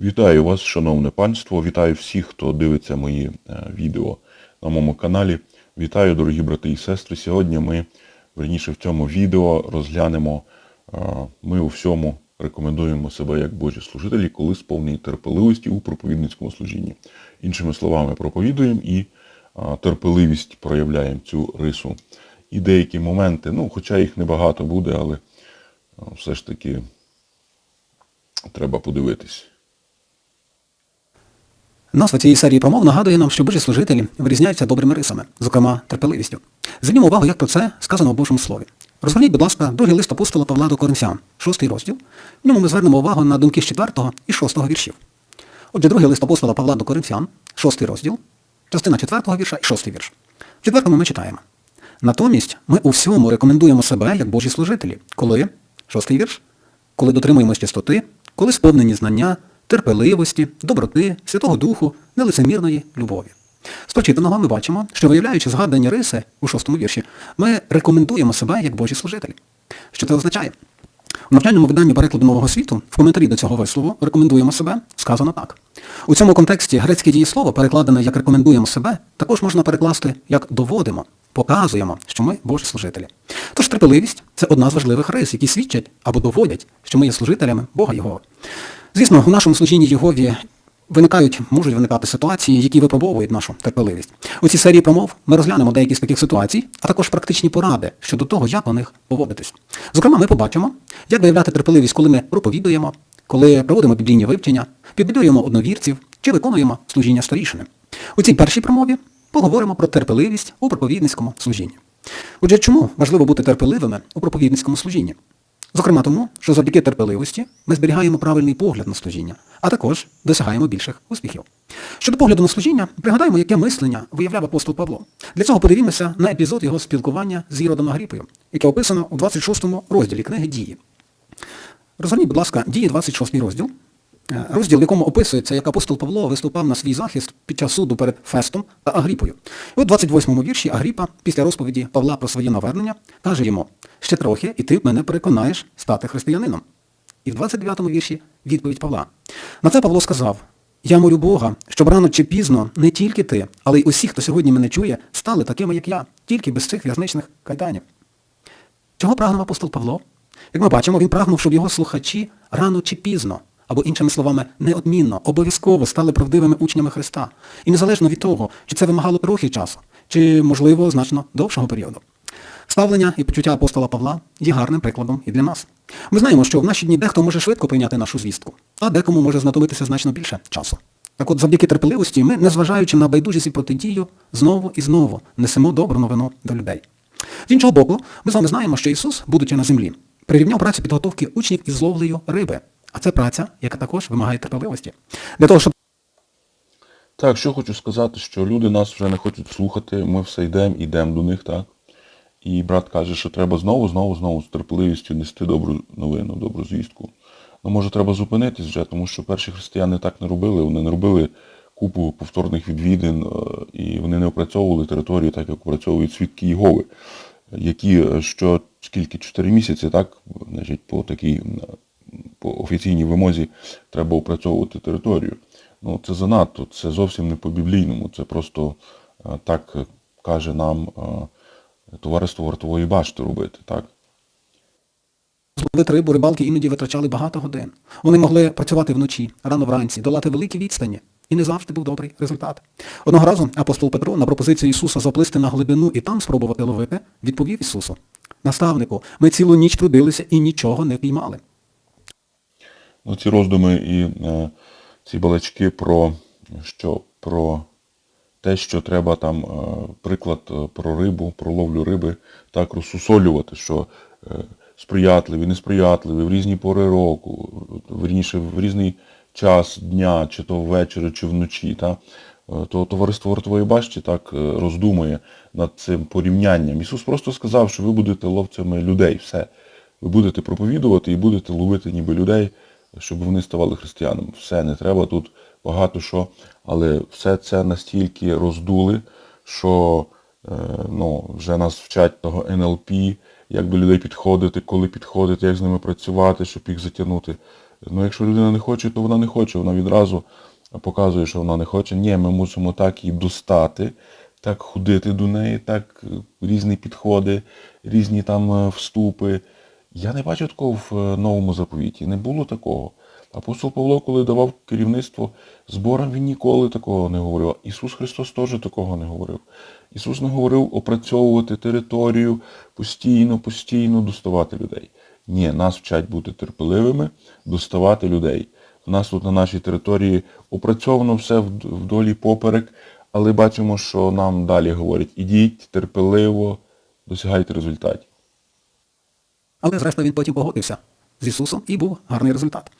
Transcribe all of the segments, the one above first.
Вітаю вас, шановне панство, вітаю всіх, хто дивиться мої е, відео на моєму каналі. Вітаю, дорогі брати і сестри. Сьогодні ми, верніше в цьому відео, розглянемо, е, ми у всьому рекомендуємо себе як Божі служителі, коли сповнені терпеливості у проповідницькому служінні. Іншими словами, проповідуємо і е, терпеливість проявляємо цю рису. І деякі моменти, ну, хоча їх небагато буде, але все ж таки треба подивитись. Назва цієї серії промов нагадує нам, що Божі служителі вирізняються добрими рисами, зокрема терпеливістю. Звернімо увагу, як про це сказано в Божому Слові. Розгорніть, будь ласка, другий лист апостола Павла до Коринфян, шостий розділ. В ньому ми звернемо увагу на думки з 4 і 6 віршів. Отже, другий лист апостола Павла до Коринфян, шостий розділ, частина 4 вірша і 6 вірш. В четвертому ми читаємо. Натомість ми у всьому рекомендуємо себе як Божі служителі, коли, шостий вірш, коли дотримуємось чистоти, коли сповнені знання, терпеливості, доброти, Святого Духу, нелицемірної любові. З прочитаного ми бачимо, що виявляючи згадані риси у шостому вірші, ми рекомендуємо себе як Божі служителі. Що це означає? У навчальному виданні перекладу нового світу в коментарі до цього вислову рекомендуємо себе сказано так. У цьому контексті грецьке дієслово, перекладене як рекомендуємо себе, також можна перекласти як доводимо, показуємо, що ми Божі служителі. Тож терпеливість це одна з важливих рис, які свідчать або доводять, що ми є служителями Бога Його. Звісно, у нашому служінні Єгові виникають, можуть виникати ситуації, які випробовують нашу терпеливість. У цій серії промов ми розглянемо деякі з таких ситуацій, а також практичні поради щодо того, як у них поводитись. Зокрема, ми побачимо, як виявляти терпеливість, коли ми проповідуємо, коли проводимо біблійні вивчення, підбадьорюємо одновірців чи виконуємо служіння старішини. У цій першій промові поговоримо про терпеливість у проповідницькому служінні. Отже, чому важливо бути терпеливими у проповідницькому служінні? Зокрема тому, що завдяки терпеливості ми зберігаємо правильний погляд на служіння, а також досягаємо більших успіхів. Щодо погляду на служіння, пригадаємо, яке мислення виявляв апостол Павло. Для цього подивімося на епізод його спілкування з Іродом Агріпою, яке описано у 26 розділі книги Дії. Розгорніть, будь ласка, дії 26 розділ. Е, Розділ, в якому описується, як апостол Павло виступав на свій захист під час суду перед Фестом та Агріпою. І у 28-му вірші Агріпа, після розповіді Павла про своє навернення, каже йому, ще трохи, і ти мене переконаєш стати християнином. І в 29-му вірші відповідь Павла. На це Павло сказав, я молю Бога, щоб рано чи пізно не тільки ти, але й усі, хто сьогодні мене чує, стали такими, як я, тільки без цих в'язничних кайданів. Чого прагнув апостол Павло? Як ми бачимо, він прагнув, щоб його слухачі рано чи пізно, або іншими словами, неодмінно, обов'язково стали правдивими учнями Христа. І незалежно від того, чи це вимагало трохи часу, чи, можливо, значно довшого періоду. Ставлення і почуття апостола Павла є гарним прикладом і для нас. Ми знаємо, що в наші дні дехто може швидко прийняти нашу звістку, а декому може знадобитися значно більше часу. Так от, завдяки терпеливості, ми, незважаючи на байдужість і протидію, знову і знову несемо добру новину до людей. З іншого боку, ми з вами знаємо, що Ісус, будучи на землі, прирівняв працю підготовки учнів із ловлею риби. А це праця, яка також вимагає терпеливості. Для того, щоб Так, що хочу сказати, що люди нас вже не хочуть слухати, ми все йдемо, йдемо до них, так? І брат каже, що треба знову, знову, знову з терпеливістю нести добру новину, добру звістку. Ну, може, треба зупинитись вже, тому що перші християни так не робили, вони не робили купу повторних відвідин, е, і вони не опрацьовували територію так, як опрацьовують свідки Єгови, які е, що скільки, 4 місяці, так, значить, по такій по офіційній вимозі треба опрацьовувати територію. Ну, це занадто, це зовсім не по-біблійному, це просто е, так каже нам е, товариство вартової башти робити, так? зловити рибу, рибалки іноді витрачали багато годин. Вони могли працювати вночі, рано вранці, долати великі відстані. І не завжди був добрий результат. Одного разу апостол Петро на пропозицію Ісуса заплисти на глибину і там спробувати ловити, відповів Ісусу. Наставнику, ми цілу ніч трудилися і нічого не піймали. Ну, ці роздуми і е, ці балачки про що про те, що треба там, е, приклад е, про рибу, про ловлю риби, так розсусолювати, що е, сприятливі, несприятливі, в різні пори року, вірніше, в різний час дня, чи то ввечері, чи вночі, та, е, то товариство вартової башті так роздумує над цим порівнянням. Ісус просто сказав, що ви будете ловцями людей, все. Ви будете проповідувати і будете ловити ніби людей, щоб вони ставали християнами. Все, не треба тут багато що, але все це настільки роздули, що е, ну, вже нас вчать того НЛП, як до людей підходити, коли підходити, як з ними працювати, щоб їх затягнути. Ну, якщо людина не хоче, то вона не хоче. Вона відразу показує, що вона не хоче. Ні, ми мусимо так її достати, так ходити до неї, так е, різні підходи, різні там е, вступи. Я не бачу такого в е, новому заповіті. Не було такого. Апостол Павло, коли давав керівництво зборам, він ніколи такого не говорив. Ісус Христос теж такого не говорив. Ісус не говорив опрацьовувати територію, постійно, постійно доставати людей. Ні, нас вчать бути терпеливими, доставати людей. У нас тут на нашій території опрацьовано все вд- вдолі поперек, але бачимо, що нам далі говорять, ідіть терпеливо, досягайте результатів. Але зрештою він потім погодився з Ісусом і був гарний результат.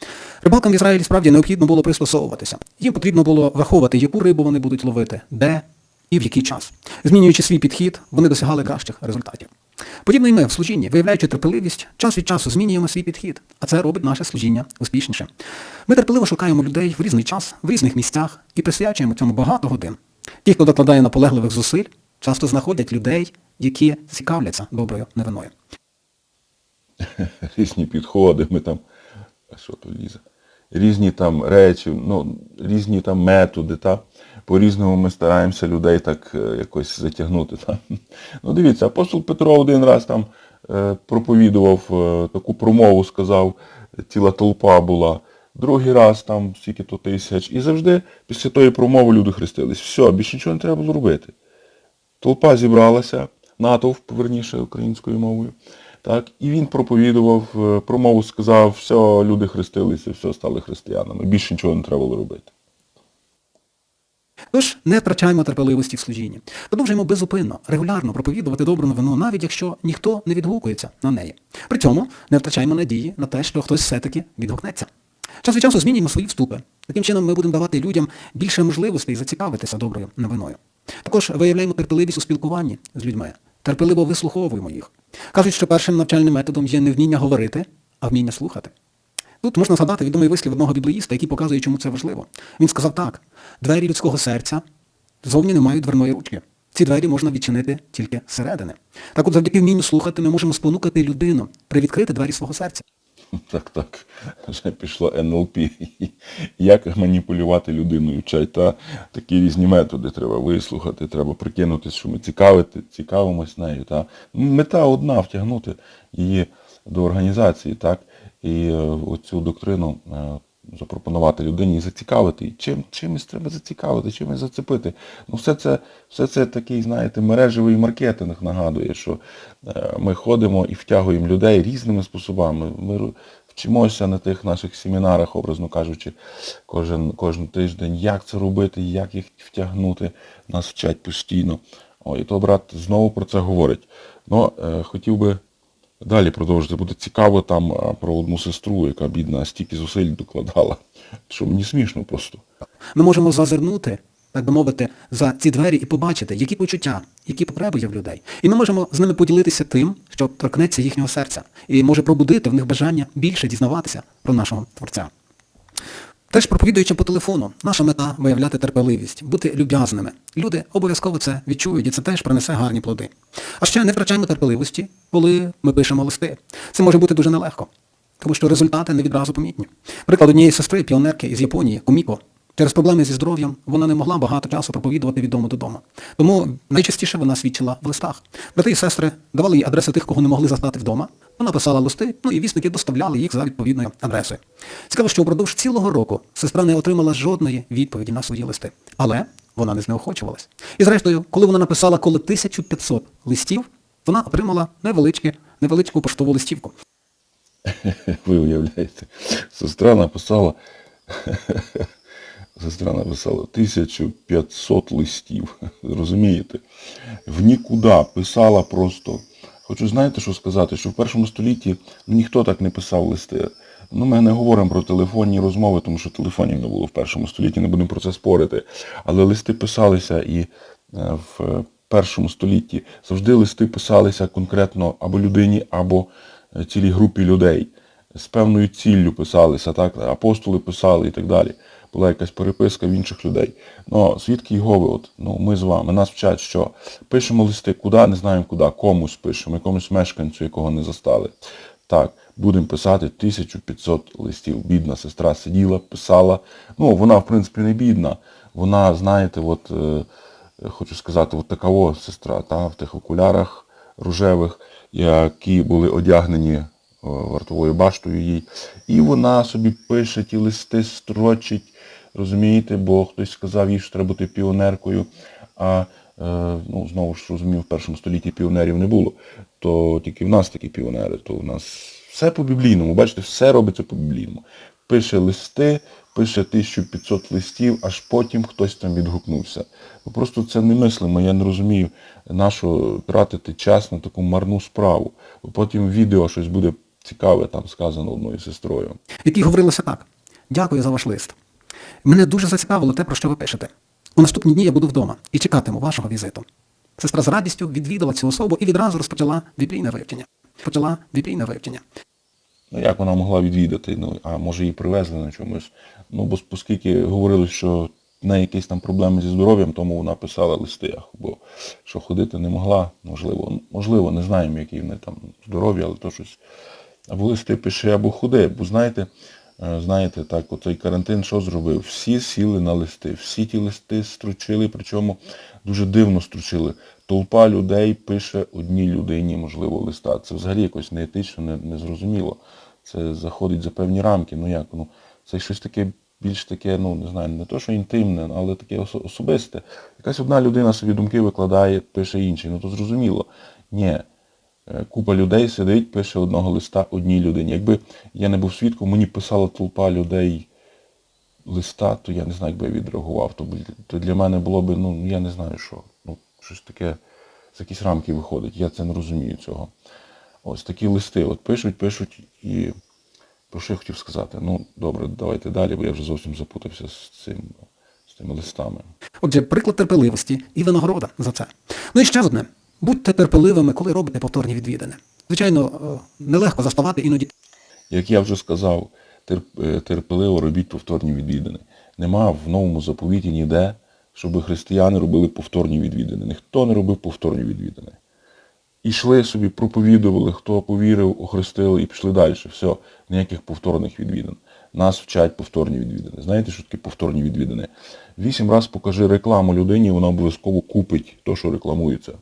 Рибалкам в Ізраїлі справді необхідно було пристосовуватися. Їм потрібно було враховувати, яку рибу вони будуть ловити, де і в який час. Змінюючи свій підхід, вони досягали кращих результатів. Подібно і ми в служінні, виявляючи терпеливість, час від часу змінюємо свій підхід, а це робить наше служіння успішніше. Ми терпеливо шукаємо людей в різний час, в різних місцях і присвячуємо цьому багато годин. Ті, хто докладає наполегливих зусиль, часто знаходять людей, які цікавляться доброю новиною. різні підходи, ми там, а що то лізе? Різні там речі, ну, різні там методи, та? по-різному ми стараємося людей так е, якось затягнути. Та? Ну дивіться, апостол Петро один раз там е, проповідував е, таку промову, сказав, ціла толпа була. Другий раз там стільки то тисяч. І завжди після тої промови люди хрестились. Все, більше нічого не треба було робити. Толпа зібралася, натовп, верніше, українською мовою. Так, і він проповідував, е, промову сказав, все, люди хрестилися, все, стали християнами. Більше нічого не треба було робити. Тож не втрачаємо терпеливості в служінні. Продовжуємо безупинно, регулярно проповідувати добру новину, навіть якщо ніхто не відгукується на неї. При цьому не втрачаємо надії на те, що хтось все-таки відгукнеться. Час від часу змінюємо свої вступи. Таким чином ми будемо давати людям більше можливостей зацікавитися доброю новиною. Також виявляємо терпеливість у спілкуванні з людьми. Терпеливо вислуховуємо їх. Кажуть, що першим навчальним методом є не вміння говорити, а вміння слухати. Тут можна згадати відомий вислів одного біблеїста, який показує, чому це важливо. Він сказав так, двері людського серця зовні не мають дверної ручки. Ці двері можна відчинити тільки зсередини. Так от завдяки вмінню слухати ми можемо спонукати людину привідкрити двері свого серця. Так, так, вже пішло НЛП. Як маніпулювати людиною Чай та такі різні методи треба вислухати, треба прикинутися, що ми цікавити, цікавимось нею. Та. Мета одна втягнути її до організації, так, і е, оцю доктрину е, запропонувати людині і зацікавити. Чим, чимось треба зацікавити, чимось зацепити. Ну все це, все це такий, знаєте, мережевий маркетинг нагадує, що е, ми ходимо і втягуємо людей різними способами. Ми вчимося на тих наших семінарах, образно кажучи, кожен, кожен тиждень, як це робити, як їх втягнути. Нас вчать постійно. О, і то брат знову про це говорить. Ну, е, хотів би Далі продовжити. Буде цікаво там про одну сестру, яка бідна стільки зусиль докладала, що мені смішно просто. Ми можемо зазирнути, так би мовити, за ці двері і побачити, які почуття, які потреби є в людей. І ми можемо з ними поділитися тим, що торкнеться їхнього серця, і може пробудити в них бажання більше дізнаватися про нашого Творця. Теж проповідуючи по телефону, наша мета виявляти терпеливість, бути люб'язними. Люди обов'язково це відчують, і це теж принесе гарні плоди. А ще не втрачаємо терпеливості, коли ми пишемо листи. Це може бути дуже нелегко, тому що результати не відразу помітні. Приклад однієї сестри, піонерки із Японії, Куміко, через проблеми зі здоров'ям вона не могла багато часу проповідувати від дому додому. Тому найчастіше вона свідчила в листах. Брати і сестри давали їй адреси тих, кого не могли застати вдома. Вона писала листи, ну і вісники доставляли їх за відповідною адресою. Цікаво, що впродовж цілого року сестра не отримала жодної відповіді на свої листи. Але вона не знеохочувалась. І зрештою, коли вона написала коло 1500 листів, вона отримала невеличкі, невеличку поштову листівку. Ви уявляєте, сестра написала, сестра написала 1500 листів. Розумієте? В нікуди писала просто. Хочу знаєте, що сказати, що в першому столітті ну, ніхто так не писав листи. Ну, ми не говоримо про телефонні розмови, тому що телефонів не було в першому столітті, не будемо про це спорити. Але листи писалися і е, в першому столітті завжди листи писалися конкретно або людині, або е, цілій групі людей. З певною ціллю писалися, так, апостоли писали і так далі. Була якась переписка в інших людей. Ну, свідки Єгови, от, ну, ми з вами, нас вчать, що пишемо листи куди, не знаємо куди, комусь пишемо, якомусь мешканцю, якого не застали. Так, будемо писати 1500 листів. Бідна сестра сиділа, писала. Ну, вона, в принципі, не бідна. Вона, знаєте, от, е, хочу сказати, от такова сестра, та, в тих окулярах рожевих, які були одягнені е, вартовою баштою їй. І вона собі пише ті листи, строчить, розумієте, бо хтось сказав їй, що треба бути піонеркою. А е, ну, знову ж розумію, в першому столітті піонерів не було, то тільки в нас такі піонери, то в нас все по-біблійному, бачите, все робиться по-біблійному. Пише листи, пише 1500 листів, аж потім хтось там відгукнувся. Просто це немислимо, я не розумію, нащо тратити час на таку марну справу. Потім відео щось буде цікаве, там сказано одною сестрою. в якій говорилося так. Дякую за ваш лист. Мене дуже зацікавило те, про що ви пишете. У наступні дні я буду вдома і чекатиму вашого візиту. Сестра з радістю відвідала цю особу і відразу розпочала біблійне вивчення. Почала біблійне вивчення. Ну як вона могла відвідати? Ну, а може її привезли на чомусь. Ну, бо оскільки говорили, що в неї якісь там проблеми зі здоров'ям, тому вона писала листи, бо що ходити не могла, можливо, можливо, не знаємо, які в неї там здоров'я, але то щось. Або листи пише, або ходи. Бо знаєте, знаєте, так, оцей карантин що зробив? Всі сіли на листи, всі ті листи стручили, причому дуже дивно стручили. Толпа людей пише одній людині, можливо, листа. Це взагалі якось неетично, не, незрозуміло. Це заходить за певні рамки. Ну як? Ну, це щось таке більш таке, ну не знаю, не то, що інтимне, але таке особисте. Якась одна людина собі думки викладає, пише інший. Ну то зрозуміло. Ні. Е, Купа людей сидить, пише одного листа одній людині. Якби я не був свідком, мені писала толпа людей листа, то я не знаю, як би я відреагував. То, для мене було б, ну, я не знаю що. Ну, щось таке з якісь рамки виходить. Я це не розумію цього. Ось такі листи. От пишуть, пишуть і про що я хотів сказати? Ну, добре, давайте далі, бо я вже зовсім запутався з цим, листами. Отже, приклад терпеливості і винагорода за це. Ну і ще одне. Будьте терпеливими, коли робите повторні відвідини. Звичайно, е, нелегко заставати іноді Як я вже сказав, е, терпеливо робіть повторні відвідини. Нема в новому заповіті ніде, щоб християни робили повторні відвідини. Ніхто не робив повторні відвідини. Ішли собі, проповідували, хто повірив, охрестили і пішли далі. Все, ніяких повторних відвідин. Нас вчать повторні відвідини. Знаєте, що таке повторні відвідини? Вісім раз покажи рекламу людині, вона обов'язково купить те, що рекламується.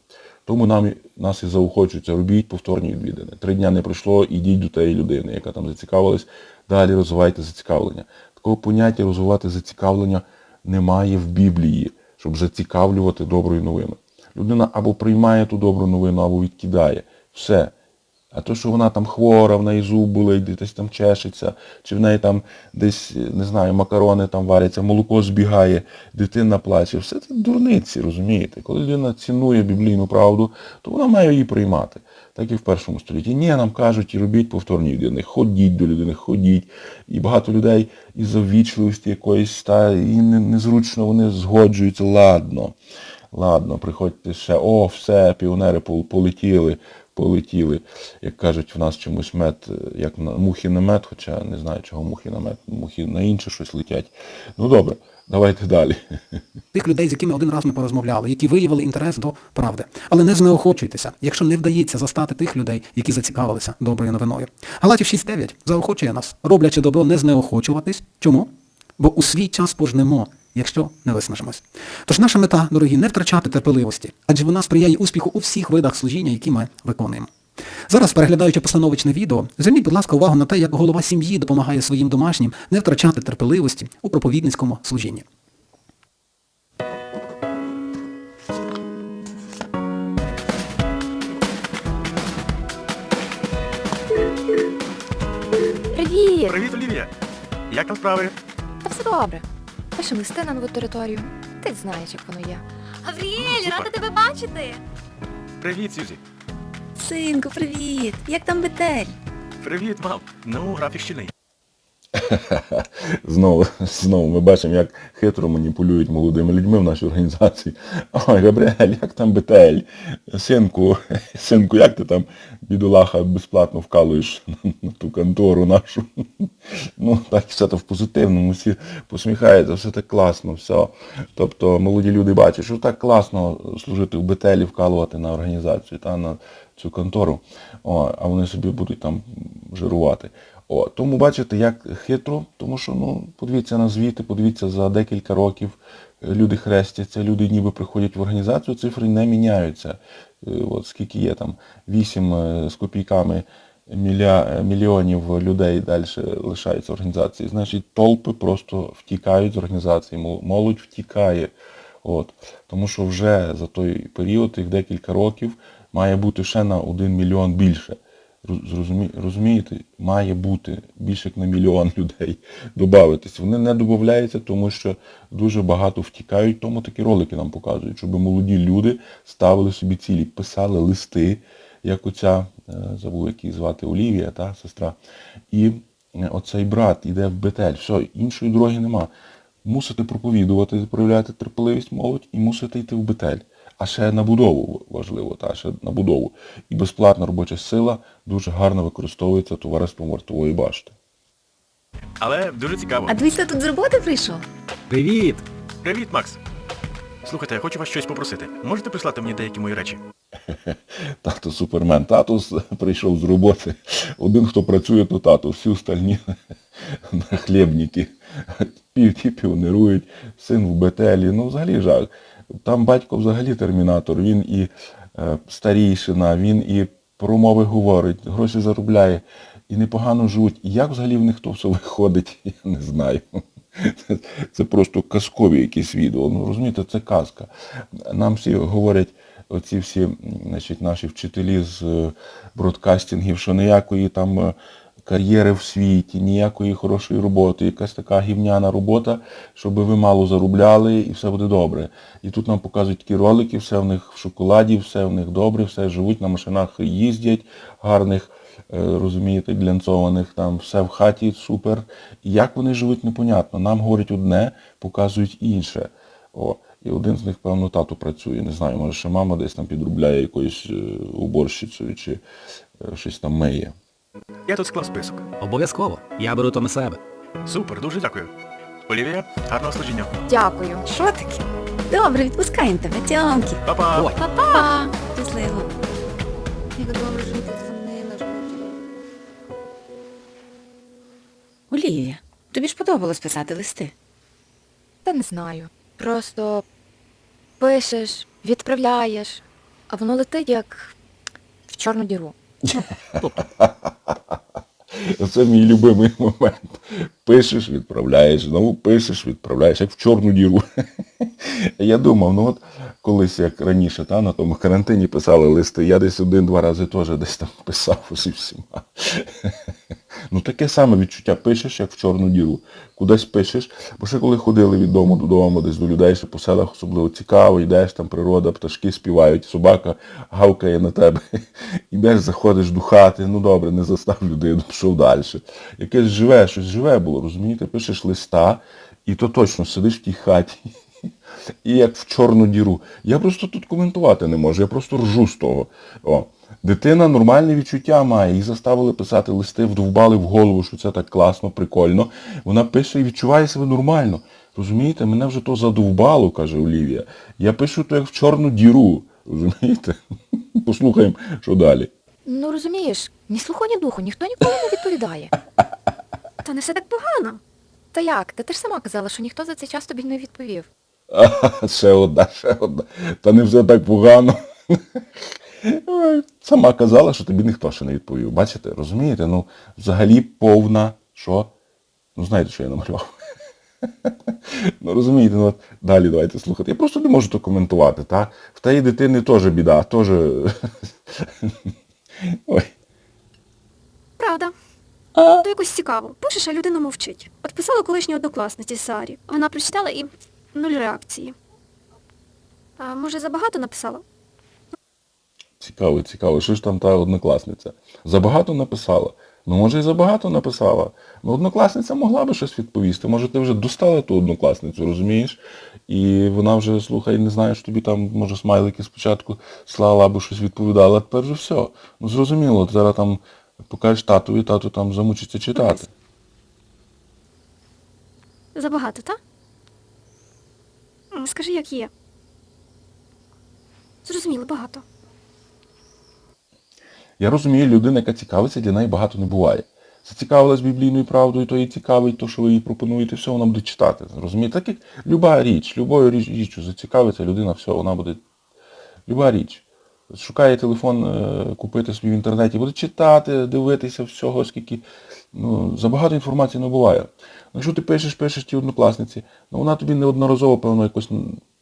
Тому нам, нас і заохочується, робіть повторні відвідини. Три дня не пройшло, ідіть до тієї людини, яка там зацікавилась, далі розвивайте зацікавлення. Такого поняття розвивати зацікавлення немає в Біблії, щоб зацікавлювати доброю новиною. Людина або приймає ту добру новину, або відкидає. Все. А то, що вона там хвора, в неї зуб болить, десь там чешеться, чи в неї там десь, не знаю, макарони там варяться, молоко збігає, дитина плаче. Все це дурниці, розумієте? Коли людина цінує біблійну правду, то вона має її приймати. Так і в першому столітті. Ні, нам кажуть, і робіть повторні відвідини, ходіть до людини, ходіть. І багато людей із завічливості якоїсь, та і незручно вони згоджуються, ладно. Ладно, приходьте ще, о, все, піонери полетіли, полетіли. Як кажуть, в нас чомусь мед, е, як на мухи на мед, хоча не знаю, чого мухи на мед, мухи на інше щось летять. Ну добре, давайте далі. тих людей, з якими один раз ми порозмовляли, які виявили інтерес до правди. Але не знеохочуйтеся, якщо не вдається застати тих людей, які зацікавилися доброю новиною. Галатів 6.9 заохочує нас, роблячи добро, не знеохочуватись. Чому? Бо у свій час пожнемо, якщо не виснажимось. Тож наша мета, дорогі, не втрачати терпеливості, адже вона сприяє успіху у всіх видах служіння, які ми виконуємо. Зараз, переглядаючи постановочне відео, зверніть, будь ласка, увагу на те, як голова сім'ї допомагає своїм домашнім не втрачати терпеливості у проповідницькому служінні. Привіт! Привіт, Олівія! Як там справи? Все добре. Пише листи на нову територію. Ти знаєш, як воно є. Гавріель, Ну, рада тебе бачити. Привіт, Сюзі! Синку, привіт. Як там Бетель? Привіт, мам! Ну, графік щільний. Знову, знову ми бачимо, як хитро маніпулюють молодими людьми в нашій організації. Ой, Габріель, як там бетель? Синку, синку, як ти там, бідолаха, безплатно вкалуєш на ту контору нашу? Ну, так все то в позитивному, всі посміхаються, все так класно, все. Тобто молоді люди бачать, що так класно служити в бетелі, вкалувати на організацію та на цю контору, О, а вони собі будуть там жирувати. О, тому бачите, як хитро, тому що, ну, подивіться на звіти, подивіться за декілька років е, люди хрестяться, люди ніби приходять в організацію, цифри не міняються. Е, От скільки є там 8 з копійками міля, е, мільйонів людей далі лишаються в організації. Значить, толпи просто втікають з організації, молодь втікає. От. Тому що вже за той період, тих декілька років, має бути ще на 1 мільйон більше. Роз- Розумієте, має бути більше як на мільйон людей додатись. Вони не додаються, тому що дуже багато втікають, тому такі ролики нам показують, щоб молоді люди ставили собі цілі, писали листи, як оця, е, забув, як її звати Олівія, та сестра. І е, оцей брат іде в бетель. Все, іншої дороги нема. Мусите проповідувати, проявляти терпеливість молодь і мусите йти в бетель. А ще на будову важливо, та ще на будову. І безплатна робоча сила дуже гарно використовується товариством вартової башти. Але дуже цікаво. А хто тут з роботи прийшов? Привіт! Привіт, Макс. Слухайте, я хочу вас щось попросити. Можете прислати мені деякі мої речі? Тато супермен. Татус прийшов з роботи. Один, хто працює, то тато. Всі остальні хлібники. Пів ті піонерують, син в бетелі. Ну, взагалі жах. Там батько взагалі термінатор. Він і е, старійшина, він і промови говорить, гроші заробляє, і непогано живуть. Як взагалі в них то все виходить, я не знаю. Це, це просто казкові якісь відео. Ну розумієте, це казка. Нам всі говорять, оці всі значить, наші вчителі з е, бродкастингів, що ніякої там е, кар'єри в світі, ніякої хорошої роботи, якась така гівняна робота, щоб ви мало заробляли і все буде добре. І тут нам показують такі ролики, все в них в шоколаді, все в них добре, все живуть на машинах, їздять гарних, е, розумієте, глянцованих, там все в хаті супер. І як вони живуть, непонятно. Нам говорять одне, показують інше. О, і один з них, певно, тату працює. Не знаю, може ще мама десь там підробляє якоюсь е, уборщицею чи е, щось там миє. Я тут склав список. Обов'язково. Я беру то на себе. Супер, дуже дякую. Олівія, гарного служіння. Дякую. Що таке? Добре, відпускаємо тебе, тьомки. Па-па! Ой. Па-па. Щасливо. Як добре, що ти дзвонила. Олівія, тобі ж подобалось писати листи. Та не знаю. Просто пишеш, відправляєш, а воно летить як в чорну діру. Це мій любимий момент. Пишеш, відправляєш, знову пишеш, відправляєш, як в чорну діру. Я думав, ну от колись, як раніше, та, на тому карантині писали листи, я десь один-два рази теж десь там писав усі всіма. Ну таке саме відчуття, пишеш, як в чорну діру. Кудись пишеш, бо ще коли ходили від дому додому, десь до людей, ще по селах особливо цікаво, йдеш, там природа, пташки співають, собака гавкає на тебе. Йдеш, заходиш до хати, ну добре, не застав людину, пішов далі. Якесь живе, щось живе було, розумієте, пишеш листа, і то точно сидиш в тій хаті. І як в чорну діру. Я просто тут коментувати не можу, я просто ржу з того. О. Дитина нормальне відчуття має, її заставили писати листи, вдовбали в голову, що це так класно, прикольно. Вона пише і відчуває себе нормально. Розумієте, мене вже то задовбало, каже Олівія. Я пишу то як в чорну діру. Розумієте? Послухаємо, що далі. Ну розумієш, ні слуху, ні духу, ніхто ніколи не відповідає. Та не все так погано. Та як? Та ти ж сама казала, що ніхто за цей час тобі не відповів. А, ще одна, ще одна. Та не все так погано. Сама казала, що тобі ніхто ще не відповів. Бачите, розумієте? Ну, взагалі повна, що? Ну, знаєте, що я намалював? Ну, розумієте, ну от далі давайте слухати. Я просто не можу то коментувати, так? В тієї дитини теж біда, теж... Ой. Правда. То якось цікаво. Пишеш, а людина мовчить. От писала колишній однокласниці Сарі. Вона прочитала і нуль реакції. А може забагато написала? Цікаво, цікаво. Що ж там та однокласниця? Забагато написала. Ну, може, і забагато написала. Ну, однокласниця могла би щось відповісти. Може, ти вже достала ту однокласницю, розумієш? І вона вже, слухай, не знає, що тобі там, може, смайлики спочатку слала або щось відповідала, а тепер вже все. Ну, зрозуміло, зараз там покажеш татові, тато там замучиться читати. Забагато, так? Скажи, як є. Зрозуміло, багато. Я розумію, людина, яка цікавиться, для неї багато не буває. Зацікавилась біблійною правдою, то їй цікавить, то, що ви їй пропонуєте, все, вона буде читати. Розумієте? Так як люба річ, любою річ, річчю зацікавиться людина, все, вона буде. Люба річ. Шукає телефон е, купити собі в інтернеті, буде читати, дивитися всього, скільки. Ну, забагато інформації не буває. Ну, якщо ти пишеш, пишеш ті однокласниці, ну вона тобі неодноразово, певно, якось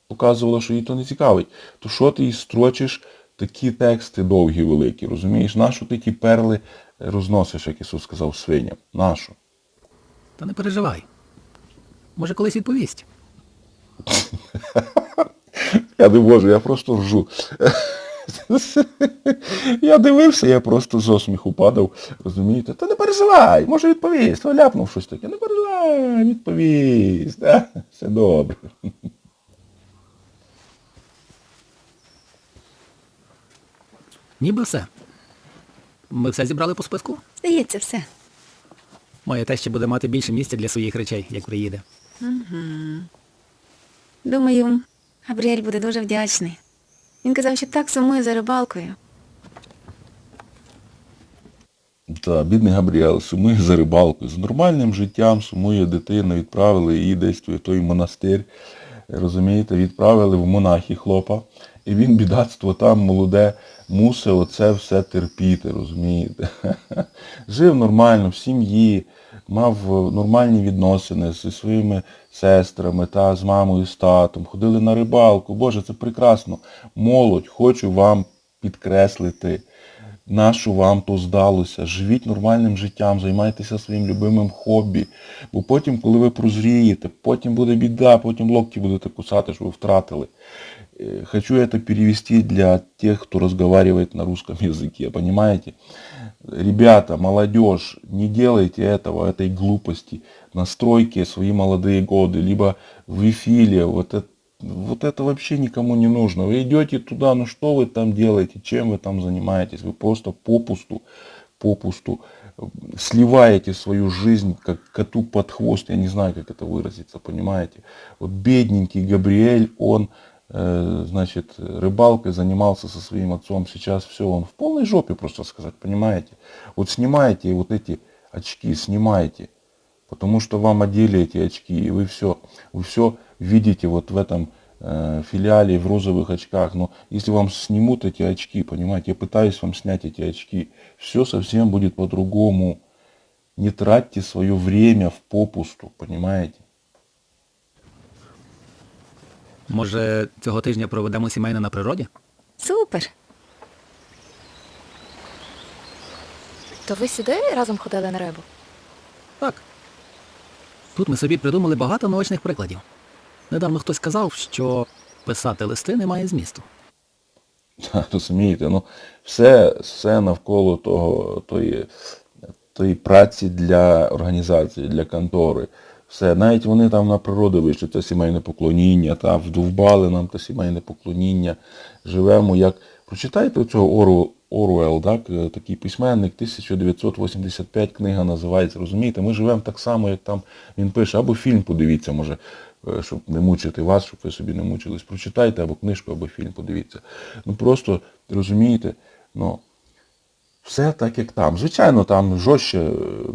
показувала, що їй то не цікавить. То що ти їй строчиш такі тексти довгі, великі, розумієш? Нащо ти ті перли розносиш, як Ісус сказав, свиням? Нащо? Та не переживай. Може, колись відповість. Я не можу, я просто ржу. Я дивився, я просто з осміху падав, розумієте? Та не переживай, може відповість. Ляпнув щось таке. Не переживай, відповість. Все добре. Ніби все. Ми все зібрали по списку. Здається, все. Моє теще буде мати більше місця для своїх речей, як приїде. Думаю, Габріель буде дуже вдячний. Він казав, що так сумує за рибалкою. Та, бідний Габріел сумує за рибалкою. З нормальним життям сумує дитина, відправили її десь в той монастир. Розумієте, відправили в монахи хлопа. І він, бідацтво там молоде, мусив оце все терпіти, розумієте. Жив нормально, в сім'ї, мав е, нормальні відносини зі своїми сестрами та з мамою, з татом, ходили на рибалку. Боже, це прекрасно. Молодь, хочу вам підкреслити. Нащо вам то здалося? Живіть нормальним життям, займайтеся своїм любимим хобі. Бо потім, коли ви прозрієте, потім буде біда, потім локті будете кусати, що ви втратили. Э, Хочу это перевести для тех, кто разговаривает на русском языке, понимаете? Ребята, молодежь, не делайте этого, этой глупости. Настройки свои молодые годы, либо в эфире, вот это, вот это вообще никому не нужно. Вы идете туда, ну что вы там делаете, чем вы там занимаетесь? Вы просто попусту, попусту сливаете свою жизнь как коту под хвост. Я не знаю, как это выразиться, понимаете? Вот бедненький Габриэль, он, значит, рыбалкой занимался со своим отцом. Сейчас все, он в полной жопе, просто сказать, понимаете? Вот снимаете вот эти очки, снимайте. Потому что вам одели эти очки, и вы все, вы все видите вот в этом э, филиале в розовых очках. Но если вам снимут эти очки, понимаете, я пытаюсь вам снять эти очки, все совсем будет по-другому. Не тратьте свое время в попусту, понимаете? Може, цього тижня проведемо сімейне на природі? Супер. То ви сюди разом ходили на рибу? Так. Тут ми собі придумали багато наочних прикладів. Недавно хтось сказав, що писати листи не має змісту. Розумієте, ну все, все навколо того, тої, тої праці для організації, для контори. Все, навіть вони там на природу вийшли, це сімейне поклоніння, та вдовбали нам те сімейне поклоніння. Живемо як. Прочитайте цього Ору, Оруел, так, е, такий письменник, 1985 книга називається, розумієте, ми живемо так само, як там він пише, або фільм подивіться, може, е, щоб не мучити вас, щоб ви собі не мучились. Прочитайте або книжку, або фільм подивіться. Ну просто, розумієте, ну, все так, як там. Звичайно, там жорстче е,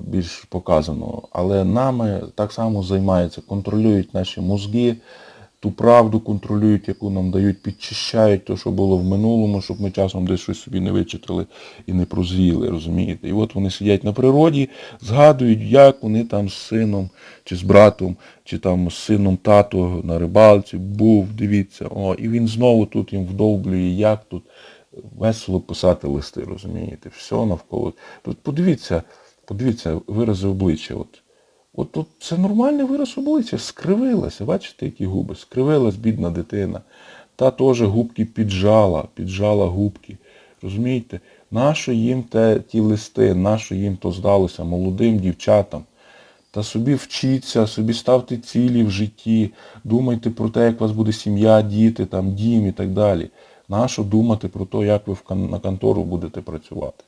більш показано, але нами так само займаються, контролюють наші мозги, ту правду контролюють, яку нам дають, підчищають те, що було в минулому, щоб ми часом десь щось собі не вичитали і не прозріли, розумієте? І от вони сидять на природі, згадують, як вони там з сином, чи з братом, чи там з сином тато на рибалці був, дивіться, о, і він знову тут їм вдовблює, як тут весело писати листи, розумієте, все навколо. Тут подивіться, подивіться вирази обличчя. От. От тут це нормальний вираз обличчя, скривилася, бачите, які губи, скривилась бідна дитина. Та теж губки піджала, піджала губки. Розумієте? Нащо їм те, ті листи, нащо їм то здалося, молодим дівчатам? Та собі вчіться, собі ставте цілі в житті, думайте про те, як у вас буде сім'я, діти, там, дім і так далі. Нащо думати про те, як ви на контору будете працювати?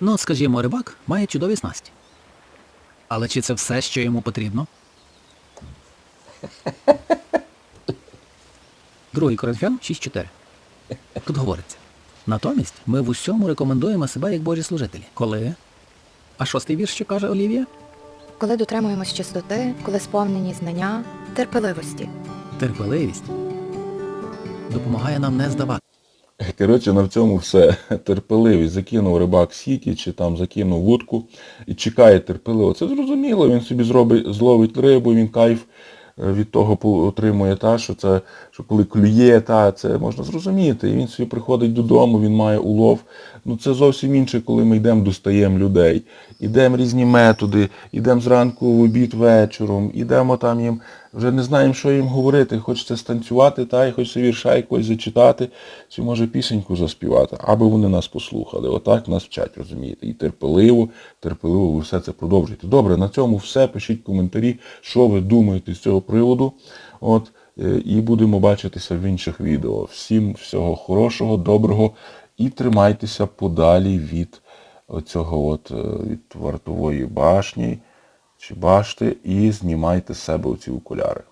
Ну, от, скажімо, рибак має чудові снасті. Але чи це все, що йому потрібно? Другий Коринфян 6.4. Тут говориться. Натомість ми в усьому рекомендуємо себе як Божі служителі. Коли? А шостий вірш, що каже Олівія? Коли дотримуємось чистоти, коли сповнені знання, терпеливості. Терпеливість допомагає нам не здавати. Коротше, на цьому все. Терпеливість. Закинув рибак сіті чи там закинув вудку і чекає терпеливо. Це зрозуміло, він собі зробить, зловить рибу, він кайф е, від того отримує, та, що це, що коли клює, та, це можна зрозуміти. І він собі приходить додому, він має улов. Ну це зовсім інше, коли ми йдемо, достаємо людей. Ідемо різні методи, ідемо зранку в обід вечором, ідемо там їм, вже не знаємо, що їм говорити. Хочеться станцювати, та, і хочеться вірша якось зачитати, чи може пісеньку заспівати, аби вони нас послухали. Отак нас вчать, розумієте. І терпеливо, терпеливо ви все це продовжуєте. Добре, на цьому все. Пишіть коментарі, що ви думаєте з цього приводу. От, і будемо бачитися в інших відео. Всім всього хорошого, доброго і тримайтеся подалі від оцього от, е, від вартової башні чи башти і знімайте з себе оці окуляри.